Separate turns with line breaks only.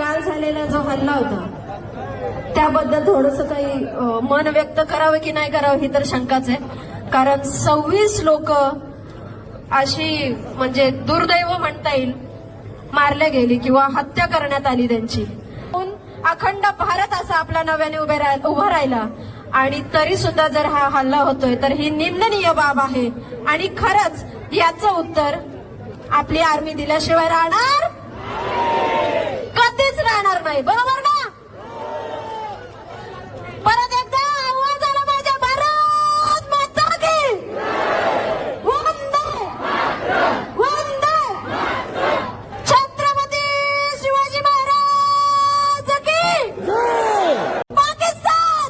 काल झालेला जो हल्ला होता त्याबद्दल थोडस काही मन व्यक्त करावं की नाही करावं ही तर शंकाच आहे. कारण सव्वीस लोक अशी म्हणजे दुर्दैव म्हणता येईल मारले गेली किंवा हत्या करण्यात आली त्यांची. अखंड भारत असा आपला नव्याने उभे उभा राहिला. आणि तरी सुद्धा जर हा हल्ला होतोय तर ही निंदनीय बाब आहे. आणि खरंच याचं उत्तर आपली आर्मी दिल्याशिवाय राहणार नाही. बरोबर ना परत एकदा आव्हान झालं माझ्या भारत माता की छत्रपती शिवाजी महाराज की. पाकिस्तान.